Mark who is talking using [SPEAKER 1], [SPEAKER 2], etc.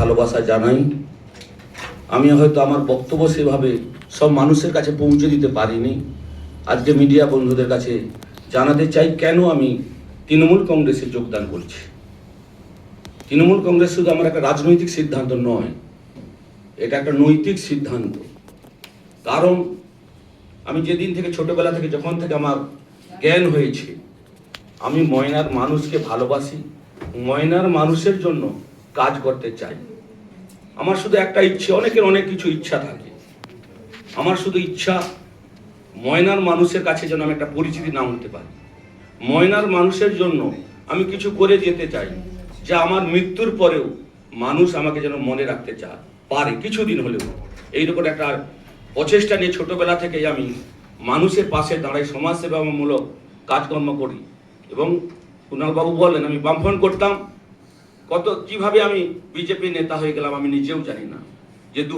[SPEAKER 1] ভালোবাসা জানাই। আমি হয়তো আমার বক্তব্য সেভাবে সব মানুষের কাছে পৌঁছে দিতে পারিনি। আজকে মিডিয়া বন্ধুদের কাছে জানাতে চাই, কেন আমি তৃণমূল কংগ্রেসে যোগদান করছি? তৃণমূল কংগ্রেস শুধু আমার একটা রাজনৈতিক সিদ্ধান্ত নয়, এটা একটা নৈতিক সিদ্ধান্ত। কারণ আমি যেদিন থেকে ছোটবেলা থেকে, যখন থেকে আমার জ্ঞান হয়েছে, আমি ময়নার মানুষকে ভালোবাসি। ময়নার মানুষের জন্য কাজ করতে চাই। আমার শুধু একটা ইচ্ছে, অনেকের অনেক কিছু ইচ্ছা থাকে। আমার শুধু ইচ্ছা, ময়নার মানুষের কাছে যেন আমি একটা পরিচিতি নাম হতে পারি। ময়নার মানুষের জন্য আমি কিছু করে যেতে চাই, যা আমার মৃত্যুর পরেও মানুষ আমাকে যেন মনে রাখতে চায় পারে কিছুদিন হলেও। এইরকম একটা প্রচেষ্টা নিয়ে ছোটবেলা থেকেই আমি মানুষের পাশে দাঁড়াই, সমাজসেবামূলক কাজকর্ম করি এবং কুণালবাবু বলেন, আমি বামফ্রন্ট করতাম কত কীভাবে আমি বিজেপি নেতা হয়ে গেলাম আমি নিজেও জানি না। যে দু